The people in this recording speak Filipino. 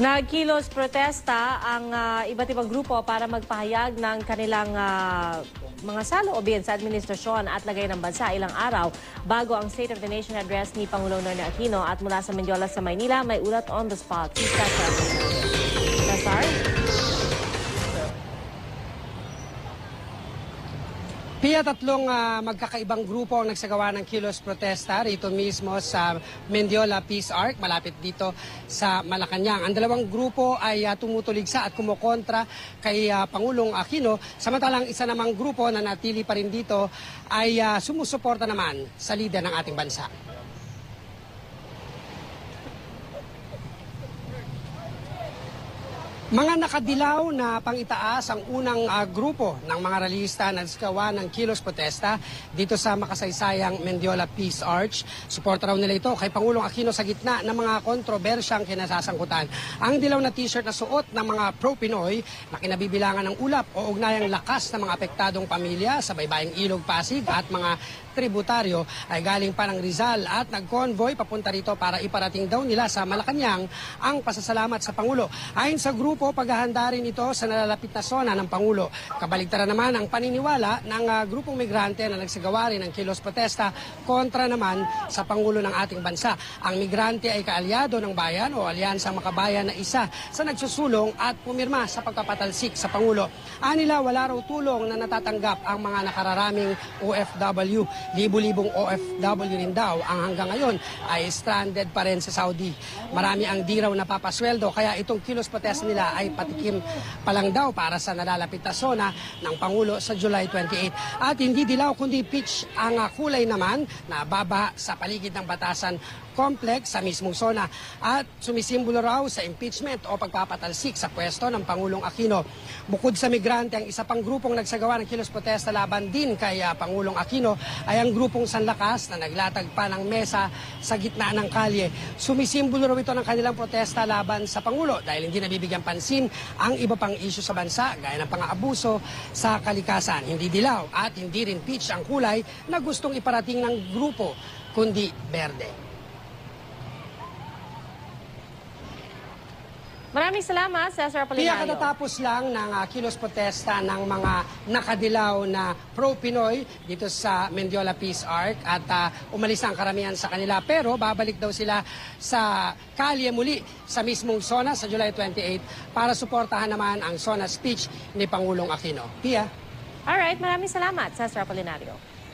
Nagkilos protesta ang ah, iba't ibang grupo para magpahayag ng kanilang ah, mga saloobin sa administrasyon at lagay ng bansa ilang araw bago ang State of the Nation address ni Pangulong Noynoy Aquino at mula sa Mendiola sa Maynila may ulat on the spot. Si Cesar. Cesar? Pia tatlong ah, magkakaibang grupo ang nagsagawa ng kilos protesta rito mismo sa Mendiola Peace Arc, malapit dito sa Malacanang. Ang dalawang grupo ay ah, tumutuligsa at kumokontra kay ah, Pangulong Aquino, samantalang isa namang grupo na natili pa rin dito ay ah, sumusuporta naman sa lider ng ating bansa. Mga nakadilaw na pangitaas ang unang ah, grupo ng mga realista na nagsigawa ng kilos protesta dito sa makasaysayang Mendiola Peace Arch. Suporta raw nila ito kay Pangulong Aquino sa gitna ng mga kontrobersyang kinasasangkutan. Ang dilaw na t-shirt na suot ng mga pro-Pinoy na kinabibilangan ng ulap o ugnayang lakas ng mga apektadong pamilya sa baybayang Ilog Pasig at mga tributaryo ay galing pa ng Rizal at nag-convoy papunta rito para iparating daw nila sa Malacanang ang pasasalamat sa Pangulo. Ayon sa grupo, paghahanda rin ito sa nalalapit na zona ng Pangulo. Kabaligtaran naman ang paniniwala ng ah, grupong migrante na nagsagawa rin ng kilos protesta kontra naman sa Pangulo ng ating bansa. Ang migrante ay kaalyado ng bayan o alyansang makabayan na isa sa nagsusulong at pumirma sa pagpapatalsik sa Pangulo. Anila wala raw tulong na natatanggap ang mga nakararaming OFW. Libo-libong OFW rin daw ang hanggang ngayon ay stranded pa rin sa Saudi. Marami ang di raw napapasweldo kaya itong kilos protest nila ay patikim pa lang daw para sa nalalapit na zona ng Pangulo sa July 28. At hindi dilaw kundi pitch ang ah, kulay naman na baba sa paligid ng batasan complex sa mismong zona at sumisimbolo raw sa impeachment o pagpapatalsik sa pwesto ng Pangulong Aquino. Bukod sa migrante, ang isa pang grupong nagsagawa ng kilos protesta laban din kay ah, Pangulong Aquino ay ang grupong Sanlakas na naglatag pa ng mesa sa gitna ng kalye. Sumisimbolo raw ito ng kanilang protesta laban sa Pangulo dahil hindi nabibigyan pansin ang iba pang isyu sa bansa gaya ng pang-aabuso sa kalikasan. Hindi dilaw at hindi rin peach ang kulay na gustong iparating ng grupo kundi berde. Maraming salamat, Cesar Kaya Apolinario. katatapos lang ng ah, kilos protesta ng mga nakadilaw na pro-Pinoy dito sa Mendiola Peace Arc at ah, umalis ang karamihan sa kanila. Pero babalik daw sila sa kalye muli sa mismong zona sa July 28 para suportahan naman ang zona speech ni Pangulong Aquino. Pia? Alright, maraming salamat, Cesar Apolinario.